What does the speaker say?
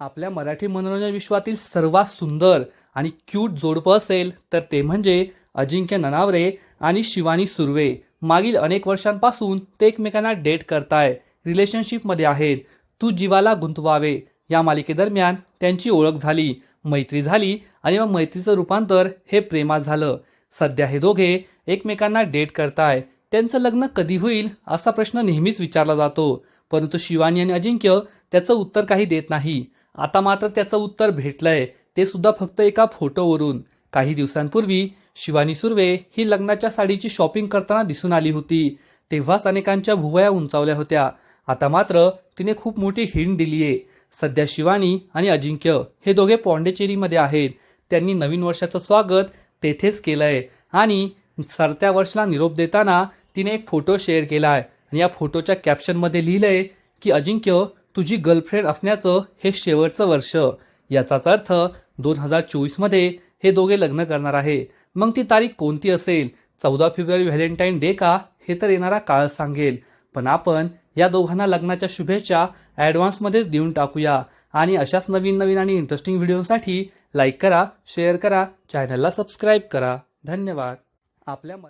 आपल्या मराठी मनोरंजन विश्वातील सर्वात सुंदर आणि क्यूट जोडपं असेल तर ते म्हणजे अजिंक्य ननावरे आणि शिवानी सुर्वे. मागील अनेक वर्षांपासून ते एकमेकांना डेट करताय रिलेशनशिपमध्ये आहेत. तू जीवाला गुंतवावे. या मालिकेदरम्यान त्यांची ओळख झाली मैत्री झाली आणि मग मैत्रीचं रूपांतर हे प्रेमात झालं. सध्या हे दोघे एकमेकांना डेट करताय. त्यांचं लग्न कधी होईल असा प्रश्न नेहमीच विचारला जातो. परंतु शिवानी आणि अजिंक्य त्याचं उत्तर काही देत नाही. आता मात्र त्याचं उत्तर भेटलंय. ते सुद्धा फक्त एका फोटोवरून. काही दिवसांपूर्वी शिवानी सुर्वे ही लग्नाच्या साडीची शॉपिंग करताना दिसून आली होती. तेव्हाच अनेकांच्या भुवया उंचावल्या होत्या. आता मात्र तिने खूप मोठी हिंट आहे सध्या शिवानी आणि अजिंक्य हे दोघे पॉंडेचेरीमध्ये आहेत. त्यांनी नवीन वर्षाचं स्वागत तेथेच केलं आहे आणि सरत्या वर्षाला निरोप देताना तिने एक फोटो शेअर केलाय. आणि या फोटोच्या कॅप्शनमध्ये लिहिलंय की अजिंक्य तुझी गर्लफ्रेंड असण्याचं हे शेवटचं वर्ष. याचाच अर्थ दोन हजार चोवीसमध्ये हे दोघे लग्न करणार आहे. मग ती तारीख कोणती असेल? चौदा फेब्रुवारी व्हॅलेंटाईन डे का? हे तर येणारा काळ सांगेल. पण आपण या दोघांना लग्नाच्या शुभेच्छा ॲडव्हान्समध्येच देऊन टाकूया. आणि अशाच नवीन नवीन आणि इंटरेस्टिंग व्हिडिओसाठी लाईक करा शेअर करा चॅनलला सबस्क्राईब करा. धन्यवाद. आपल्या